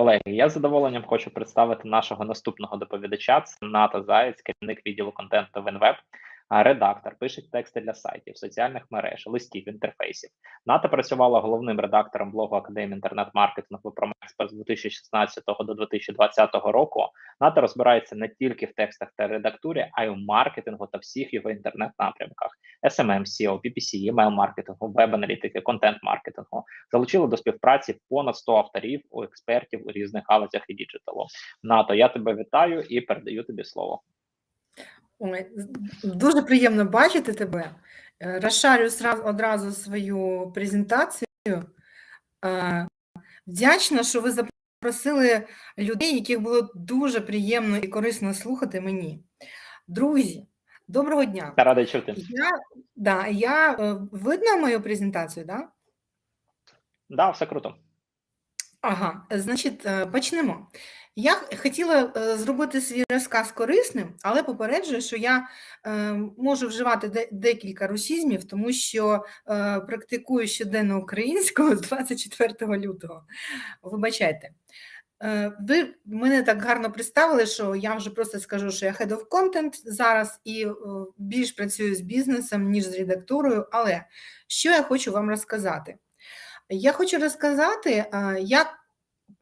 Колеги, я з задоволенням хочу представити нашого наступного доповідача. Це Ната Заєць, керівник відділу контенту в НВЕБ, а редактор, пише тексти для сайтів, соціальних мереж, листів, інтерфейсів. Ната працювала головним редактором блогу Академії інтернет-маркетингу Промекспрес з 2016 до 2020 року. Ната розбирається не тільки в текстах та редактурі, а й у маркетингу та всіх його інтернет-напрямках: SMM, SEO, PPC, email-маркетингу, веб-аналітики, контент-маркетингу. Залучили до співпраці понад 100 авторів у експертів у різних галузях і діджиталу. Нато, я тебе вітаю і передаю тобі слово. Ой, дуже приємно бачити тебе. Е, Розшарю одразу свою презентацію. Е, Вдячна, що ви запросили людей, яких було дуже приємно і корисно слухати мені. Друзі, доброго дня. Я радий чути. Я, да, я, е, видно мою презентацію, да? Да, все круто. Ага, значить, почнемо. Я хотіла е, зробити свій розказ корисним, але попереджую, що я е, можу вживати де- декілька русізмів, тому що е, практикую щоденно українську з 24 лютого. Вибачайте. Ви мене так гарно представили, що я вже просто скажу, що я head of content зараз і більш працюю з бізнесом, ніж з редактурою. Але що я хочу вам розказати? Я хочу розказати, як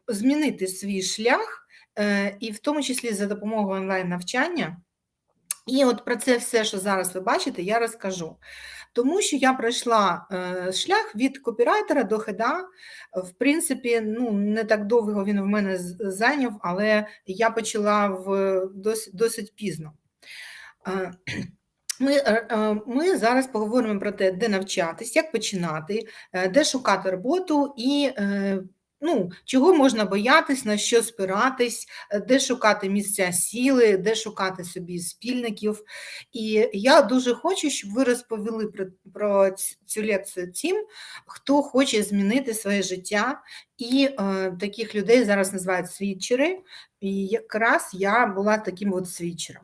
змінити свій шлях, е, і в тому числі за допомогою онлайн-навчання. І от про це все, що зараз ви бачите, я розкажу. Тому що я пройшла е, шлях від копірайтера до хеда. В принципі, ну не так довго він в мене зайняв, але я почала в досить, досить пізно. Е, Ми, ми зараз поговоримо про те, де навчатись, як починати, де шукати роботу і ну, чого можна боятись, на що спиратись, е, де шукати місця сіли, де шукати собі спільників. І я дуже хочу, щоб ви розповіли про, про цю лекцію тим, хто хоче змінити своє життя. І е, таких людей зараз називають свідчери. І якраз я була таким от свідчером.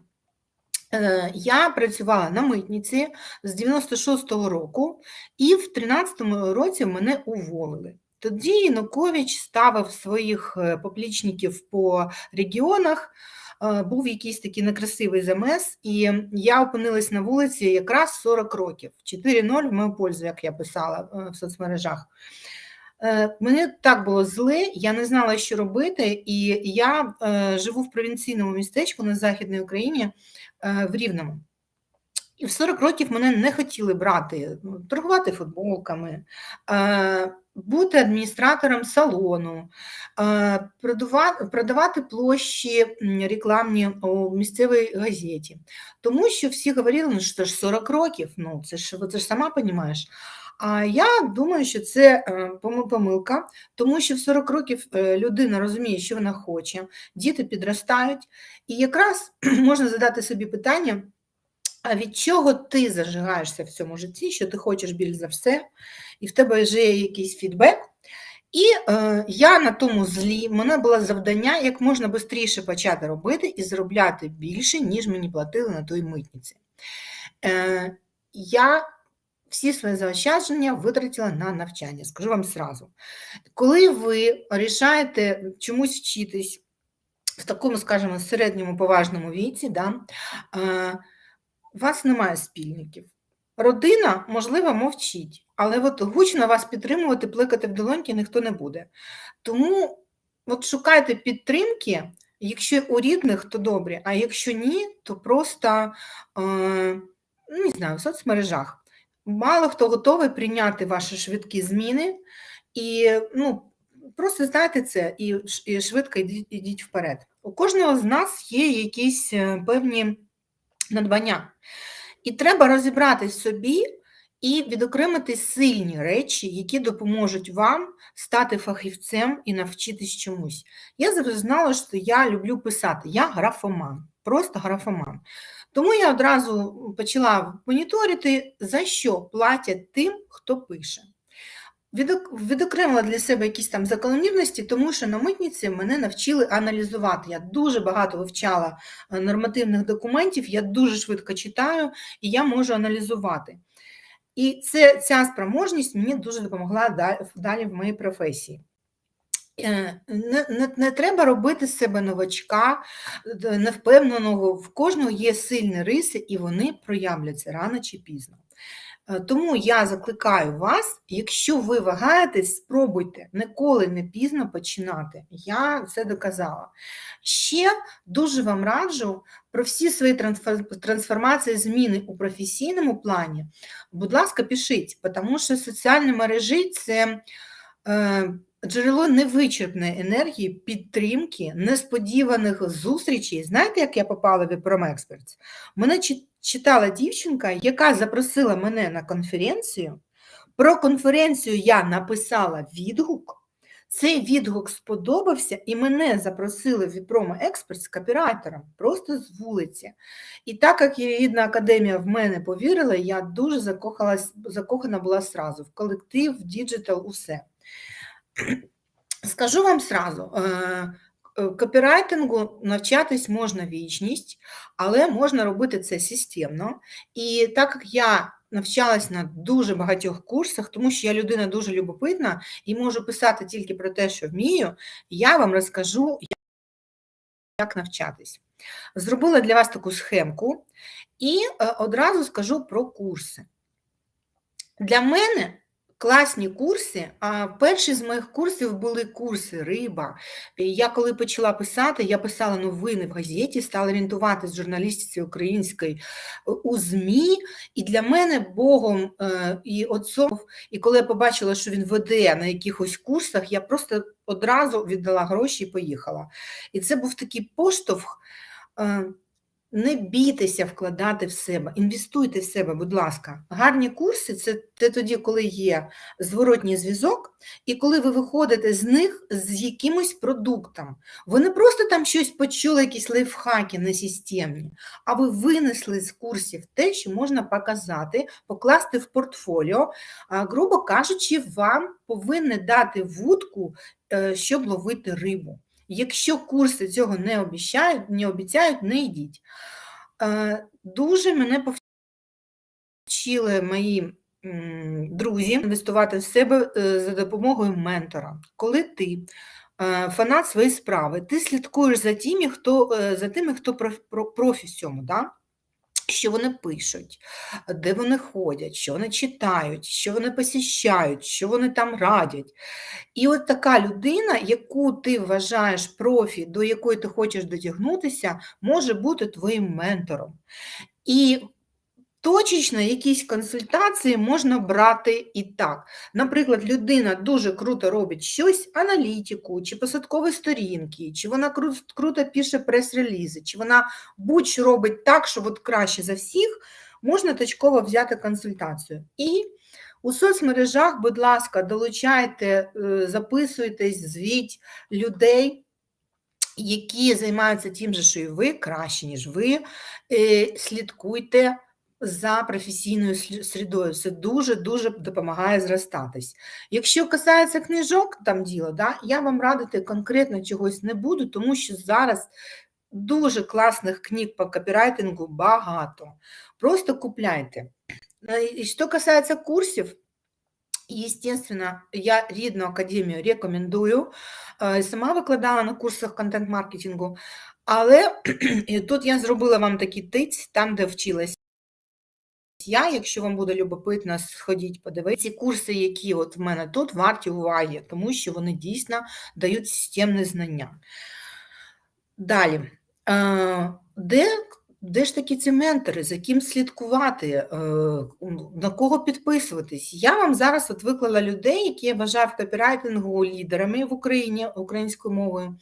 Е, Я працювала на митниці з 96-го року, і в 13-му році мене уволили. Тоді Янукович ставив своїх е, поплічників по регіонах, е, був якийсь такий некрасивий замес, і я опинилась на вулиці якраз 40 років. 4-0 в мою пользу, як я писала е, в соцмережах. Мені так було зле, я не знала, що робити, і я живу в провінційному містечку на Західній Україні в Рівному. І в 40 років мене не хотіли брати, ну, торгувати футболками, бути адміністратором салону, е, продавати, площі рекламні у місцевій газеті. Тому що всі говорили, ну що ж 40 років, ну це ж це ж сама розумієш. А я думаю, що це е, помилка, тому що в 40 років е, людина розуміє, що вона хоче, діти підростають, і якраз можна задати собі питання. А від чого ти зажигаєшся в цьому житті, що ти хочеш більш за все, і в тебе вже є якийсь фідбек. І е, я на тому злі, в мене було завдання як можна швидше почати робити і заробляти більше, ніж мені платили на той митниці. Е, я всі свої заощадження витратила на навчання, скажу вам зразу. Коли ви рішаєте чомусь вчитись в такому, скажімо, середньому поважному віці, да, е, у вас немає спільників. Родина, можливо, мовчить, але от гучно вас підтримувати, плекати в долоньки ніхто не буде. Тому от шукайте підтримки, якщо у рідних, то добре, а якщо ні, то просто е, не знаю, в соцмережах. Мало хто готовий прийняти ваші швидкі зміни, і ну, просто знайте це і, і швидко йдіть вперед. У кожного з нас є якісь е, певні надбання. І треба розібратись собі і відокремити сильні речі, які допоможуть вам стати фахівцем і навчитись чомусь. Я завжди знала, що я люблю писати. Я графоман, просто графоман. Тому я одразу почала моніторити, за що платять тим, хто пише. Відок- Відокремила для себе якісь там закономірності, тому що на митниці мене навчили аналізувати. Я дуже багато вивчала е, нормативних документів, я дуже швидко читаю і я можу аналізувати. І це, ця спроможність мені дуже допомогла далі в моїй професії. Е, Не, не, не треба робити з себе новачка, невпевненого. В кожного є сильні риси, і вони проявляться рано чи пізно. Е, Тому я закликаю вас, якщо ви вагаєтесь, спробуйте ніколи не пізно починати. Я це доказала. Ще дуже вам раджу про всі свої трансформації, зміни у професійному плані. Будь ласка, пишіть, тому що соціальні мережі це. Е, Джерело невичерпної енергії, підтримки, несподіваних зустрічей. Знаєте, як я попала в Experts? Мене читала дівчинка, яка запросила мене на конференцію. Про конференцію я написала відгук. Цей відгук сподобався, і мене запросили в Віпрома Experts копірайтером просто з вулиці. І так як рідна академія в мене повірила, я дуже закохалась, закохана була сразу в колектив, в діджитал, усе. Скажу вам сразу, е, копірайтингу навчатись можна вічність, але можна робити це системно. І так як я навчалась на дуже багатьох курсах, тому що я людина дуже любопитна і можу писати тільки про те, що вмію, я вам розкажу, як навчатись. Зробила для вас таку схемку і е, одразу скажу про курси. Для мене класні курси. А перші з моїх курсів були курси риба. Я коли почала писати, я писала новини в газеті, стала орієнтуватися в журналістиці української е, у ЗМІ. І для мене Богом е, і отцом, і коли я побачила, що він веде на якихось курсах, я просто одразу віддала гроші і поїхала. І це був такий поштовх. Не бійтеся вкладати в себе, інвестуйте в себе, будь ласка. Гарні курси це те тоді, коли є зворотній зв'язок, і коли ви виходите з них з якимось продуктом. Ви не просто там щось почули, якісь лайфхаки на системні, а ви винесли з курсів те, що можна показати, покласти в портфоліо. Грубо кажучи, вам повинні дати вудку, е, щоб ловити рибу. Якщо курси цього не обіцяють, не обіцяють, не йдіть. Е, Дуже мене повчили мої друзі інвестувати в себе е, за допомогою ментора. Коли ти е, фанат своєї справи, ти слідкуєш за тими, хто, за тими, хто профі в цьому. Да? Що вони пишуть, де вони ходять, що вони читають, що вони посіщають, що вони там радять. І от така людина, яку ти вважаєш профі, до якої ти хочеш дотягнутися, може бути твоїм ментором. І точечно якісь консультації можна брати і так. Наприклад, людина дуже круто робить щось, аналітику, чи посадкові сторінки, чи вона круто пише прес-релізи, чи вона будь-що робить так, що от краще за всіх, можна точково взяти консультацію. І у соцмережах, будь ласка, долучайте, е, записуйтесь, звіть людей, які займаються тим же, що і ви, краще, ніж ви, е, слідкуйте за професійною середою. Це дуже-дуже допомагає зростатись. Якщо касається книжок, там діло, да, я вам радити конкретно чогось не буду, тому що зараз дуже класних книг по копірайтингу багато. Просто купляйте. Е, І що касається курсів, Естественно, я рідну академію рекомендую. Е, Сама викладала на курсах контент-маркетингу, але тут я зробила вам такий тиць, там, де вчилась я, якщо вам буде любопитно, сходіть, подивитися. Ці курси, які от в мене тут, варті уваги, тому що вони дійсно дають системне знання. Далі. Е, Де, де ж такі ці ментори, за ким слідкувати, е, на кого підписуватись? Я вам зараз от виклала людей, які я вважаю в копірайтингу лідерами в Україні українською мовою,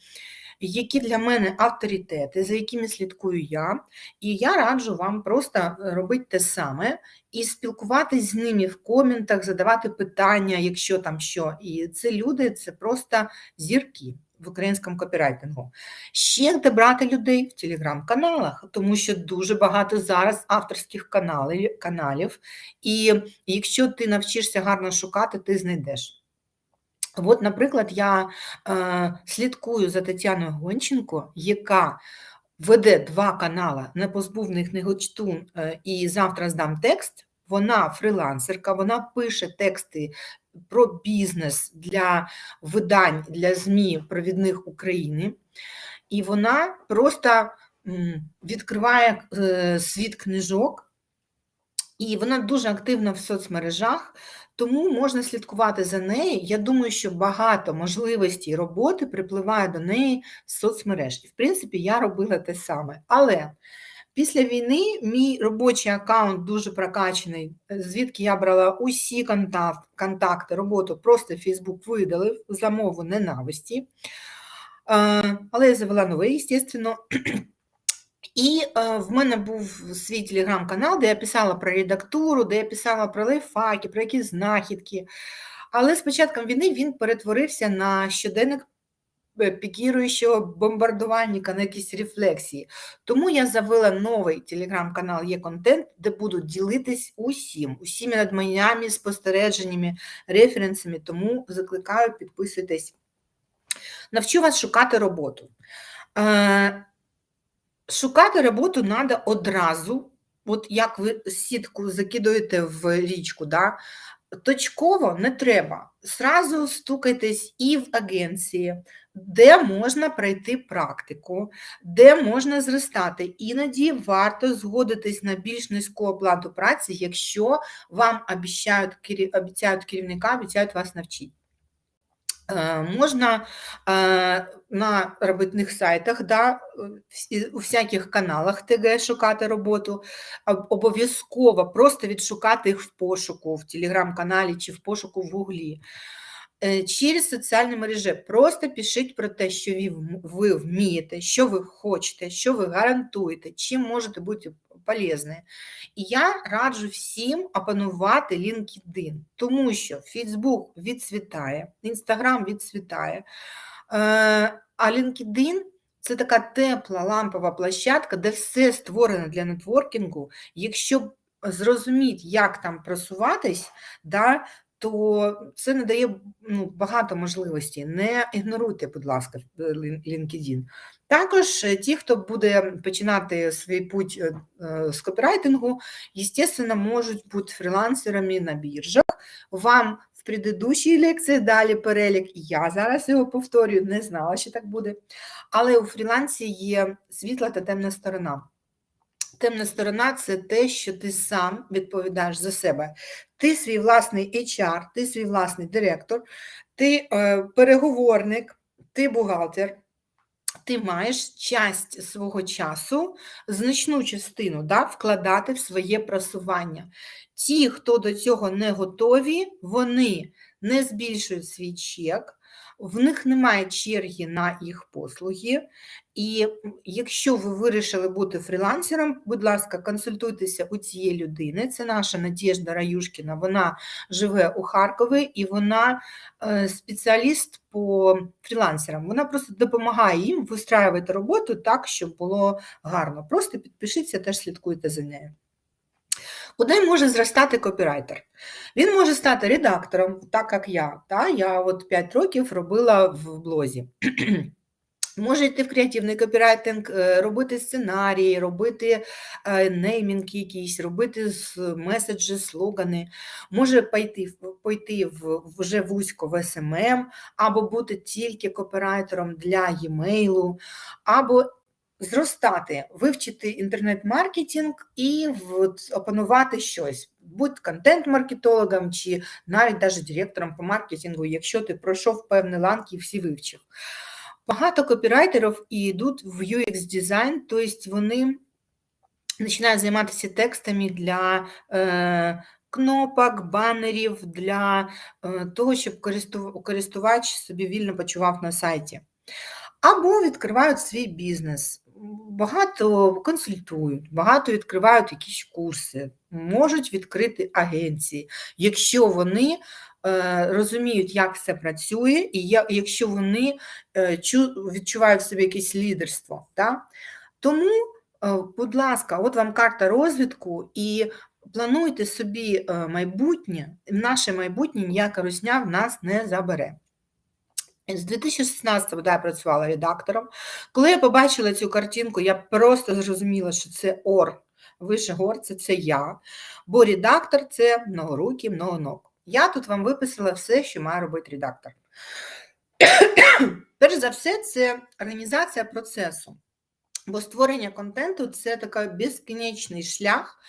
які для мене авторитети, за якими слідкую я. І я раджу вам просто робити те саме і спілкуватись з ними в коментах, задавати питання, якщо там що. І це люди, це просто зірки в українському копірайтингу. Ще де брати людей в телеграм-каналах, тому що дуже багато зараз авторських каналів, каналів. І якщо ти навчишся гарно шукати, ти знайдеш. От, наприклад, я е, слідкую за Тетяною Гонченко, яка веде два канали «Не позбув них не гочтун» е, і завтра здам текст. вона фрілансерка, вона пише тексти про бізнес для видань для ЗМІ провідних України, і вона просто відкриває е, світ книжок, і вона дуже активна в соцмережах, тому можна слідкувати за нею. Я думаю, що багато можливостей роботи припливає до неї з соцмереж. І, в принципі, я робила те саме. Але після війни мій робочий аккаунт дуже прокачаний, звідки я брала усі контакти, роботу, просто Фейсбук видалив за мову ненависті. Але я завела новий, звісно. І е, в мене був свій телеграм-канал, де я писала про редактуру, де я писала про лайфхаки, про якісь знахідки. Але з початком війни він перетворився на щоденник е, пікіруючого бомбардувальника на якісь рефлексії. Тому я завела новий телеграм-канал є контент, де буду ділитись усім, усіми надманнями, спостереженнями, референсами. Тому закликаю, підписуйтесь. Навчу вас шукати роботу. Е, Шукати роботу треба одразу, от як ви сітку закидуєте в річку, да? точково не треба. Сразу стукайтесь і в агенції, де можна пройти практику, де можна зростати. Іноді варто згодитись на більш низьку оплату праці, якщо вам обіцяють, керів- обіцяють керівника, обіцяють вас навчити. Е, Можна е, на робітних сайтах, да, у всяких каналах ТГ шукати роботу, об- обов'язково просто відшукати їх в пошуку, в телеграм-каналі чи в пошуку в Гуглі. Е, Через соціальні мережі просто пишіть про те, що ви, вмієте, що ви хочете, що ви гарантуєте, чим можете бути полезні. І я раджу всім опанувати LinkedIn, тому що Facebook відцвітає, Instagram відцвітає, е, а LinkedIn це така тепла лампова площадка, де все створено для нетворкінгу. Якщо зрозуміти, як там просуватись, да, то це надає ну, багато можливостей. Не ігноруйте, будь ласка, LinkedIn. Також е, ті, хто буде починати свій путь е, е, з копірайтингу, естественно, можуть бути фрілансерами на біржах. Вам в предыдущій лекції далі перелік, я зараз його повторюю, не знала, що так буде. Але у фрілансі є світла та темна сторона. Темна сторона це те, що ти сам відповідаєш за себе. Ти свій власний HR, ти свій власний директор, ти е, переговорник, ти бухгалтер. Ти маєш часть свого часу, значну частину да, вкладати в своє просування. Ті, хто до цього не готові, вони не збільшують свій чек, в них немає черги на їх послуги. І якщо ви вирішили бути фрілансером, будь ласка, консультуйтеся у цієї людини. Це наша Надєжда Раюшкіна. Вона живе у Харкові і вона е, спеціаліст по фрілансерам. Вона просто допомагає їм вистраювати роботу так, щоб було гарно. Просто підпишіться, теж слідкуйте за нею. Куди може зростати копірайтер? Він може стати редактором, так як я. Та? Я от 5 років робила в блозі. Може йти в креативний копірайтинг, е, робити сценарії, робити е, неймінг якийсь, робити меседжі, слогани. Може пойти, пойти вже вузько в SMM, або бути тільки копірайтером для e-mail, або зростати, вивчити інтернет-маркетинг і опанувати щось. Будь контент-маркетологом чи навіть даже директором по маркетингу, якщо ти пройшов певні ланки і всі вивчив. Багато копірайтерів і йдуть в UX дизайн, тобто вони починають займатися текстами для е, кнопок, банерів, для е, того, щоб користувач собі вільно почував на сайті. Або відкривають свій бізнес. Багато консультують, багато відкривають якісь курси, можуть відкрити агенції, якщо вони е, розуміють, як все працює, і якщо вони е, відчувають в собі якесь лідерство. Да? Тому, е, будь ласка, от вам карта розвитку і плануйте собі майбутнє, наше майбутнє ніяка русня в нас не забере. З 2016-го да, я працювала редактором. Коли я побачила цю картинку, я просто зрозуміла, що це ор Вишегор це, це я, бо редактор це многорукий, многоног. Я тут вам виписала все, що має робити редактор. Перш за все, це організація процесу. Бо створення контенту це такий безкінечний шлях.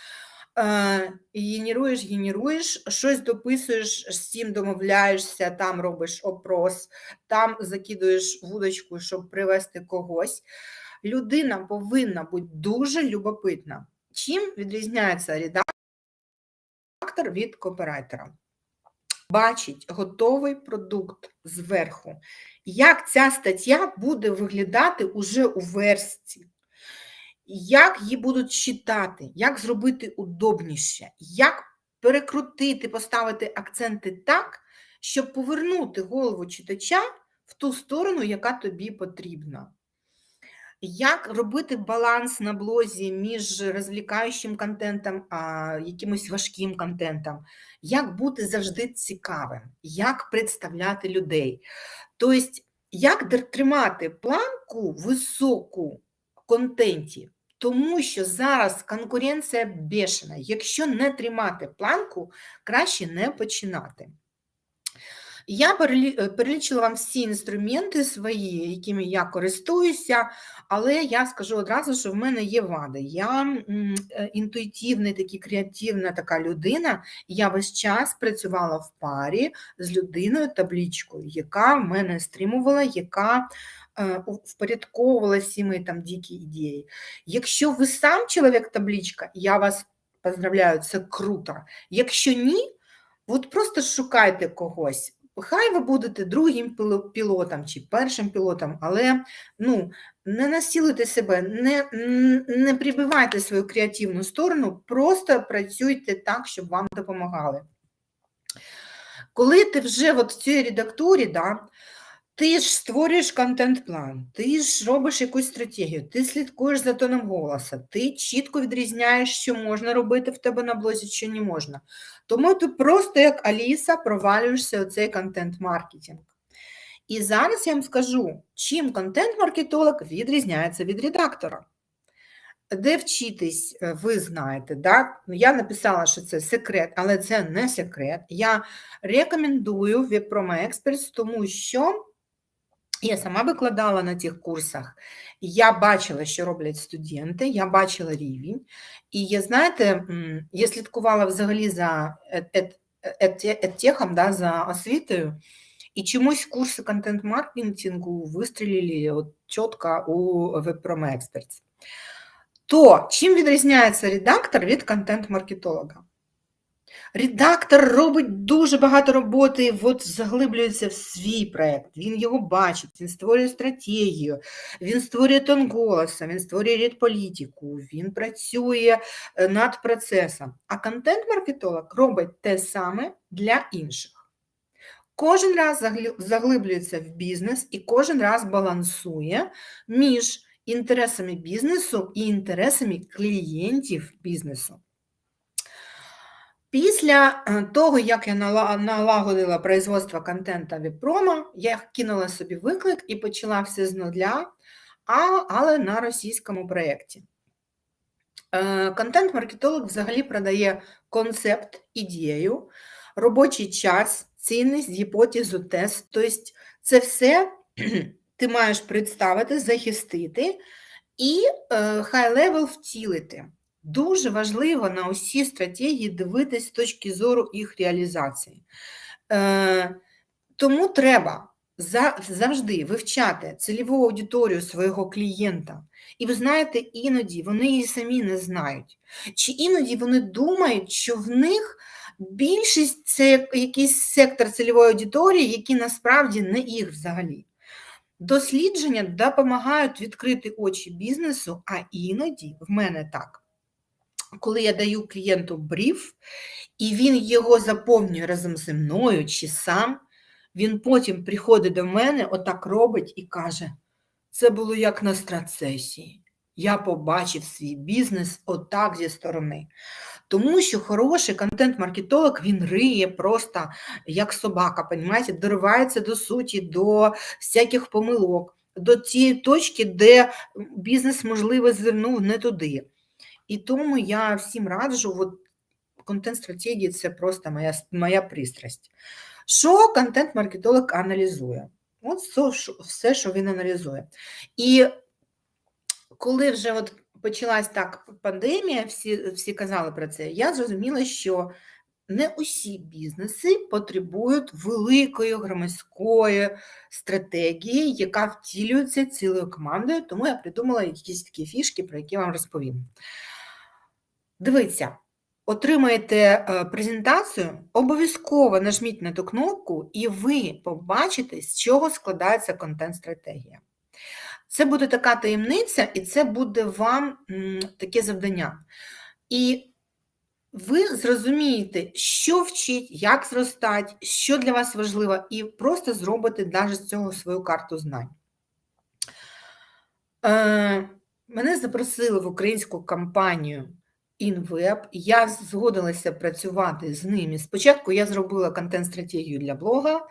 І генеруєш, генеруєш, щось дописуєш, з цим домовляєшся, там робиш опрос, там закидуєш вудочку, щоб привести когось. Людина повинна бути дуже любопитна. Чим відрізняється редактор від копірайтера? Бачить готовий продукт зверху. Як ця стаття буде виглядати уже у версті? Як її будуть читати, як зробити удобніше, як перекрутити, поставити акценти так, щоб повернути голову читача в ту сторону, яка тобі потрібна. Як робити баланс на блозі між розвлікаючим контентом а якимось важким контентом, як бути завжди цікавим, як представляти людей. Тобто, як тримати планку високу контенті, тому що зараз конкуренція бешена. Якщо не тримати планку, краще не починати. Я е, перелічила вам всі інструменти свої, якими я користуюся, але я скажу одразу, що в мене є вади. Я е, інтуїтивна, такі креативна така людина. Я весь час працювала в парі з людиною таблічкою, яка в мене стримувала, яка впорядковувала всі там дикі ідеї. Якщо ви сам чоловік таблічка, я вас поздравляю, це круто. Якщо ні, от просто шукайте когось. Хай ви будете другим пілотом чи першим пілотом, але ну, не насилуйте себе, не, не прибивайте свою креативну сторону, просто працюйте так, щоб вам допомагали. Коли ти вже от в цій редактурі, да, ти ж створюєш контент-план, ти ж робиш якусь стратегію, ти слідкуєш за тоном голоса, ти чітко відрізняєш, що можна робити в тебе на блозі, що не можна. Тому ти просто як Аліса провалюєшся у цей контент-маркетинг. І зараз я вам скажу, чим контент-маркетолог відрізняється від редактора. Де вчитись, е, ви знаєте, да? Ну, я написала, що це секрет, але це не секрет. Я рекомендую Experts, тому що я сама викладала на тих курсах, я бачила, що роблять студенти, я бачила рівень. І я, знаєте, я слідкувала взагалі за ет- ет- ет- еттехом, да, за освітою, і чомусь курси контент-маркетингу вистрілили от чітко у Webpromo Experts. То чим відрізняється редактор від контент-маркетолога? Редактор робить дуже багато роботи, от заглиблюється в свій проєкт, він його бачить, він створює стратегію, він створює тон голоса, він створює редполітику, він працює е, над процесом. А контент-маркетолог робить те саме для інших. Кожен раз заглиблюється в бізнес і кожен раз балансує між інтересами бізнесу і інтересами клієнтів бізнесу. Після е, того, як я налагодила производство контента Віпрома, я кинула собі виклик і почала все з нуля, але на російському проєкті. Е, Контент-маркетолог взагалі продає концепт, ідею, робочий час, цінність, гіпотезу, тест. Тобто це все ти маєш представити, захистити і хай-левел втілити. Дуже важливо на усі стратегії дивитись з точки зору їх реалізації. Е, тому треба за- завжди вивчати цільову аудиторію свого клієнта. І ви знаєте, іноді вони її самі не знають. Чи іноді вони думають, що в них більшість це якийсь сектор цільової аудиторії, який насправді не їх взагалі. Дослідження допомагають відкрити очі бізнесу, а іноді в мене так. Коли я даю клієнту бриф, і він його заповнює разом зі мною чи сам, він потім приходить до мене, отак робить і каже: це було як на страцесії. Я побачив свій бізнес отак зі сторони. Тому що хороший контент-маркетолог він риє просто як собака, понімаєте, доривається до суті, до всяких помилок, до тієї точки, де бізнес, можливо, звернув не туди. І тому я всім раджу, от контент-стратегії це просто моя, моя пристрасть. Що контент-маркетолог аналізує? От все, що він аналізує. І коли вже от почалась так пандемія, всі, всі казали про це, я зрозуміла, що не усі бізнеси потребують великої громадської стратегії, яка втілюється цілою командою, тому я придумала якісь такі фішки, про які вам розповім. Дивіться, отримаєте е, презентацію, обов'язково нажміть на ту кнопку, і ви побачите, з чого складається контент-стратегія. Це буде така таємниця, і це буде вам таке завдання. І ви зрозумієте, що вчить, як зростати, що для вас важливо, і просто зробите навіть з цього свою карту знань. Е, мене запросили в українську компанію InWeb. Я згодилася працювати з ними. Спочатку я зробила контент-стратегію для блога,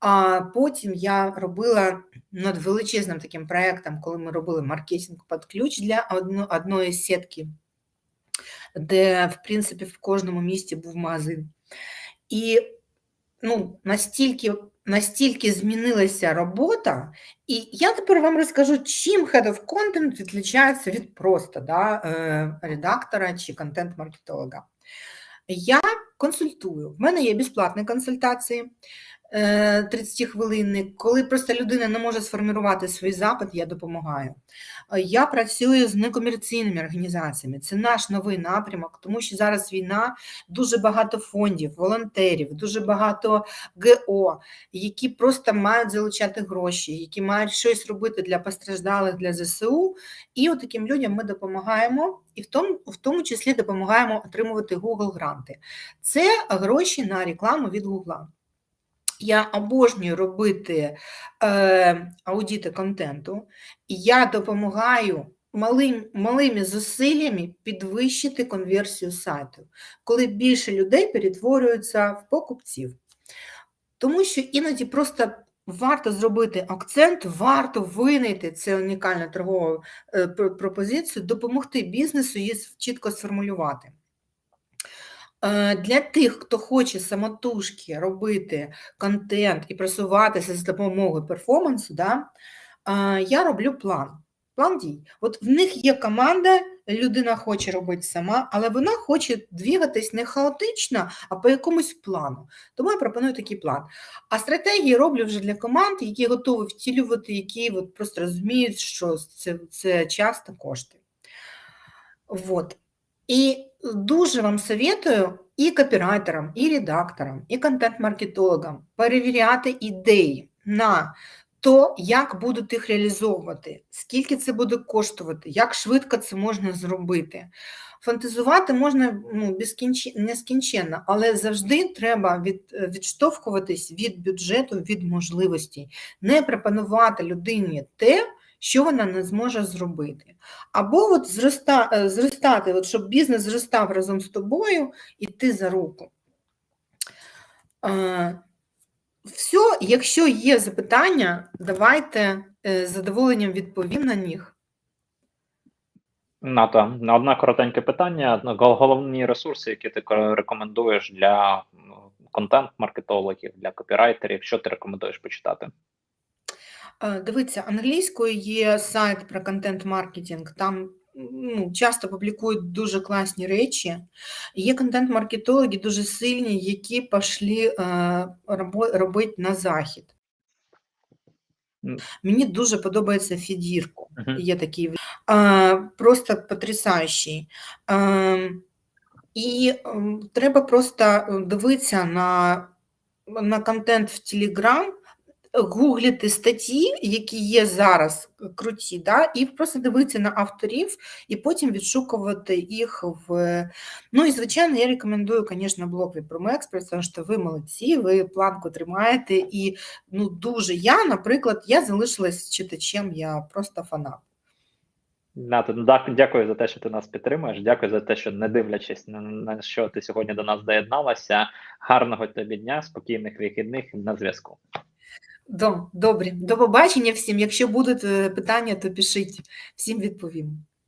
а потім я робила над величезним таким проєктом, коли ми робили маркетинг під ключ для одної сітки, де, в принципі, в кожному місті був магазин. І ну, настільки, настільки змінилася робота, і я тепер вам розкажу, чим Head of Content відрізняється від просто да, е, редактора чи контент-маркетолога. Я консультую. В мене є безплатні консультації. 30 хвилинник. Коли просто людина не може сформувати свій запит, я допомагаю. Е, Я працюю з некомерційними організаціями. Це наш новий напрямок, тому що зараз війна, дуже багато фондів, волонтерів, дуже багато ГО, які просто мають залучати гроші, які мають щось робити для постраждалих для ЗСУ. І от таким людям ми допомагаємо, і в тому, в тому числі допомагаємо отримувати Google гранти. Це гроші на рекламу від Google. Я обожнюю робити е, аудіти контенту, і я допомагаю малим, малими зусиллями підвищити конверсію сайту, коли більше людей перетворюються в покупців. Тому що іноді просто варто зробити акцент, варто винайти це унікальну торгову е, пропозицію, допомогти бізнесу її чітко сформулювати. Для тих, хто хоче самотужки робити контент і просуватися з допомогою перформансу, да, я роблю план. План дій. От в них є команда, людина хоче робити сама, але вона хоче двигатись не хаотично, а по якомусь плану. Тому я пропоную такий план. А стратегії роблю вже для команд, які готові втілювати, які от просто розуміють, що це, це час та кошти. Вот. І дуже вам советую і копірайтерам, і редакторам, і контент-маркетологам перевіряти ідеї на то, як будуть їх реалізовувати, скільки це буде коштувати, як швидко це можна зробити. Фантазувати можна ну, нескінченно, але завжди треба від... відштовхуватись від бюджету, від можливостей, не пропонувати людині те, що вона не зможе зробити. Або от зроста, е, зростати, от щоб бізнес зростав разом з тобою, іти за руку. Е, Все, якщо є запитання, давайте е, з задоволенням відповім на них. Ната, на одне коротеньке питання. Ну, Головні ресурси, які ти рекомендуєш для ну, контент-маркетологів, для копірайтерів, що ти рекомендуєш почитати? Е, Дивіться, англійською є сайт про контент-маркетинг, там ну, часто публікують дуже класні речі. Є контент-маркетологи дуже сильні, які пішли е, робити на захід. Мені дуже подобається Фідірко. Є такий е, просто потрясаючий. Е, і треба просто дивитися на, на контент в Telegram, гуглити статті, які є зараз круті, да, і просто дивитися на авторів, і потім відшукувати їх в. Ну і звичайно, я рекомендую, звісно, блог від PromoExpress, тому що ви молодці, ви планку тримаєте. І ну дуже я, наприклад, я залишилась читачем, я просто фанат. Ната, ну, дякую за те, що ти нас підтримуєш. Дякую за те, що не дивлячись на що ти сьогодні до нас доєдналася. Гарного тобі дня, спокійних вихідних на зв'язку. До- Добре, до побачення всім. Якщо будуть е, питання, то пишіть, всім відповім.